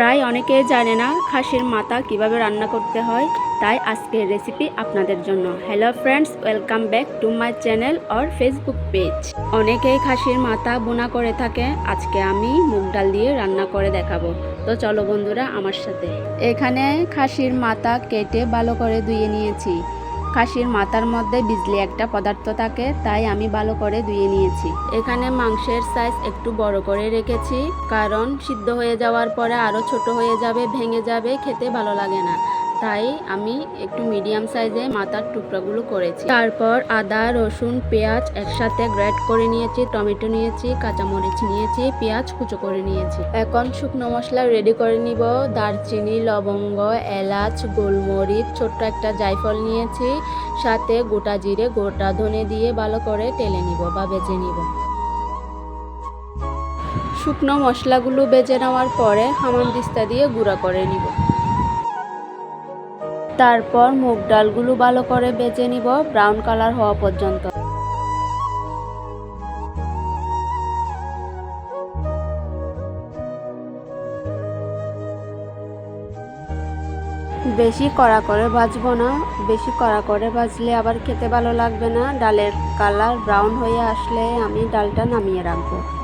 প্রায় অনেকেই জানে না খাসির মাথা কীভাবে রান্না করতে হয়, তাই আজকের রেসিপি আপনাদের জন্য। Hello friends welcome back to my channel or Facebook page অনেকেই খাসির মাথা বোনা করে থাকে, আজকে আমি মুগ ডাল দিয়ে রান্না করে দেখাবো। তো চলো বন্ধুরা আমার সাথে। এখানে খাসির মাথা কেটে ভালো করে ধুয়ে নিয়েছি। খাসির মাথার মধ্যে বিজলি একটা পদার্থ থাকে, তাই আমি ভালো করে ধুয়ে নিয়েছি। এখানে মাংসের সাইজ একটু বড় করে রেখেছি, কারণ সিদ্ধ হয়ে যাওয়ার পরে আরও ছোট হয়ে যাবে, ভেঙে যাবে, খেতে ভালো লাগে না। তাই আমি একটু মিডিয়াম সাইজে মাথার টুকরাগুলো করেছি। তারপর আদা, রসুন, পেঁয়াজ একসাথে গ্রেট করে নিয়েছি, টমেটো নিয়েছি, কাঁচামরিচ নিয়েছি, পেঁয়াজ কুচো করে নিয়েছি। এখন শুকনো মশলা রেডি করে নিব। দারচিনি, লবঙ্গ, এলাচ, গোলমরিচ, ছোট্ট একটা জায়ফল নিয়েছি। সাথে গোটা জিরে, গোটা ধনে দিয়ে ভালো করে টেলে নিব বা বেজে নিব। শুকনো মশলাগুলো বেজে নেওয়ার পরে হামান হামানদিস্তা দিয়ে গুঁড়া করে নিব। তারপর মুগ ডালগুলো ভালো করে বেজে নিব ব্রাউন কালার হওয়া পর্যন্ত। বেশি কড়া করে ভাজবো না, বেশি কড়া করে ভাজলে আবার খেতে ভালো লাগবে না। ডালের কালার ব্রাউন হয়ে আসলে আমি ডালটা নামিয়ে রাখব।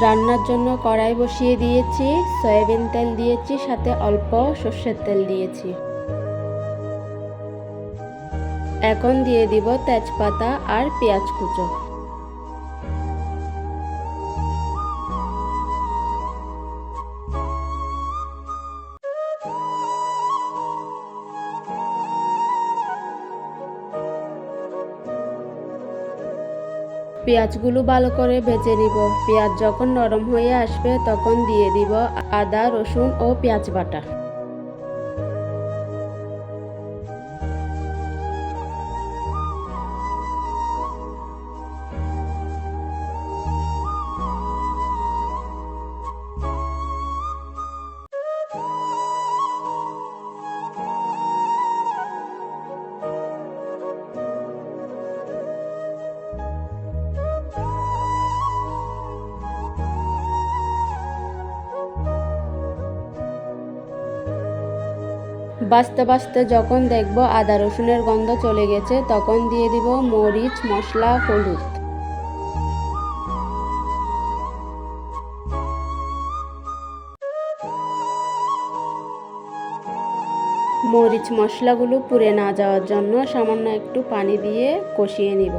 রান্নার জন্য কড়াই বসিয়ে দিয়েছি, সয়াবিন তেল দিয়েছি, সাথে অল্প সর্ষের তেল দিয়েছি। এখন দিয়ে দিব তেজপাতা আর পেঁয়াজ কুচো। পেঁয়াজগুলো ভালো করে ভেজে নিব। পেঁয়াজ যখন নরম হয়ে আসবে তখন দিয়ে দিব আদা, রসুন ও পেঁয়াজ বাটা। বাঁচতে বাঁচতে যখন দেখব আদা রসুনের গন্ধ চলে গেছে, তখন দিয়ে দিব মরিচ, মশলা, হলুদ। মরিচ মশলাগুলো পুড়ে না যাওয়ার জন্য সামান্য একটু পানি দিয়ে কষিয়ে নিব।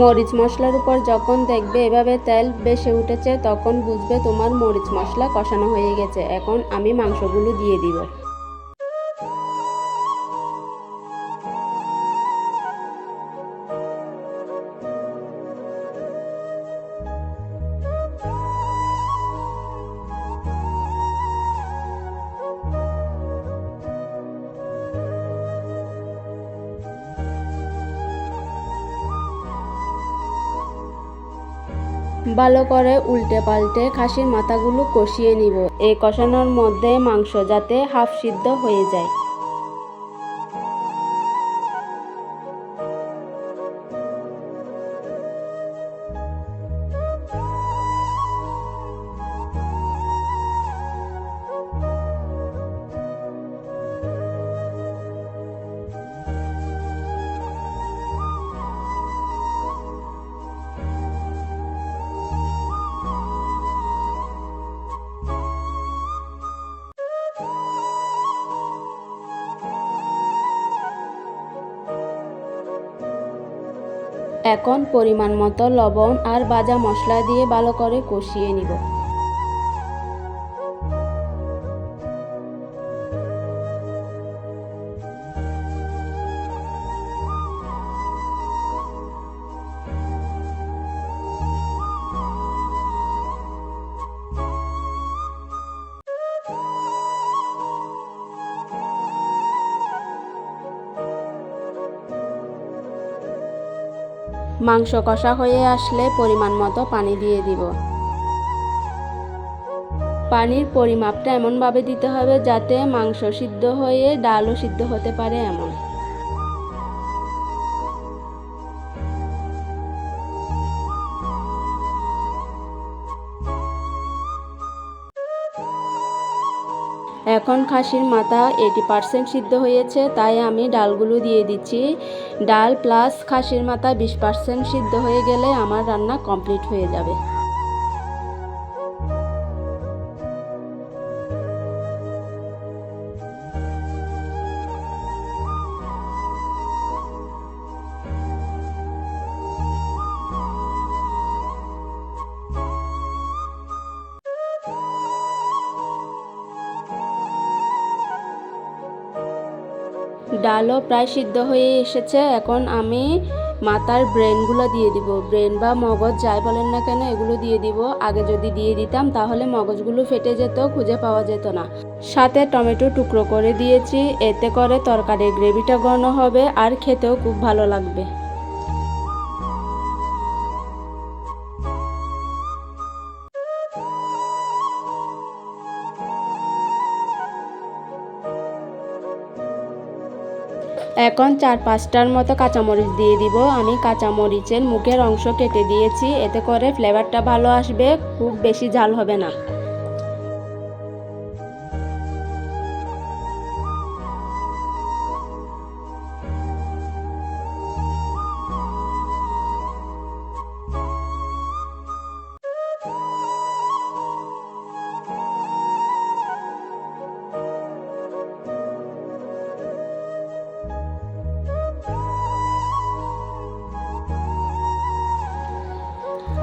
মরিচ মশলার উপর যখন দেখবে এভাবে তেল বেশে উঠেছে, তখন বুঝবে তোমার মরিচ মশলা কষানো হয়ে গেছে। এখন আমি মাংসগুলো দিয়ে দিব। ভালো করে উল্টে পাল্টে খাসির মাথাগুলো কষিয়ে নিব। এই কষানোর মধ্যে মাংস যাতে হাফ সিদ্ধ হয়ে যায়। এখন পরিমাণ মতো লবণ আর বাজা মশলা দিয়ে ভালো করে কষিয়ে নিব। মাংস কষা হয়ে আসলে পরিমাণ মতো পানি দিয়ে দিব। পানির পরিমাপটা এমনভাবে দিতে হবে যাতে মাংস সিদ্ধ হয়ে ডালও সিদ্ধ হতে পারে এমন। এখন খাসির মাথা এইটি পার্সেন্ট সিদ্ধ হয়েছে, তাই আমি ডালগুলো দিয়ে দিচ্ছি। ডাল প্লাস খাসির মাথা বিশ পার্সেন্ট সিদ্ধ হয়ে গেলে আমার রান্না কমপ্লিট হয়ে যাবে। ডালও প্রায় সিদ্ধ হয়ে এসেছে। এখন আমি মাথার ব্রেনগুলো দিয়ে দিব। ব্রেন বা মগজ যাই বলেন না কেন, এগুলো দিয়ে দিব। আগে যদি দিয়ে দিতাম, তাহলে মগজগুলো ফেটে যেত, খুঁজে পাওয়া যেত না। সাথে টমেটো টুকরো করে দিয়েছি। এতে করে তরকারির গ্রেভিটা গণ হবে, আর খেতেও খুব ভালো লাগবে। এখন চার পাঁচটার মতো কাঁচামরিচ দিয়ে দিব। আমি কাঁচামরিচের মুখের অংশ কেটে দিয়েছি, এতে করে ফ্লেভারটা ভালো আসবে, খুব বেশি ঝাল হবে না।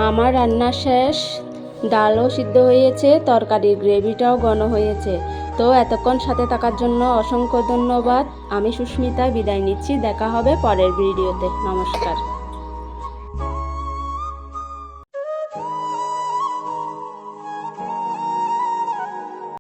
আমার রান্না শেষ। ডালও সিদ্ধ হয়েছে, তরকারির গ্রেভিটাও গণ হয়েছে। তো এতক্ষণ সাথে থাকার জন্য অসংখ্য ধন্যবাদ। আমি সুস্মিতা বিদায় নিচ্ছি, দেখা হবে পরের ভিডিওতে। নমস্কার।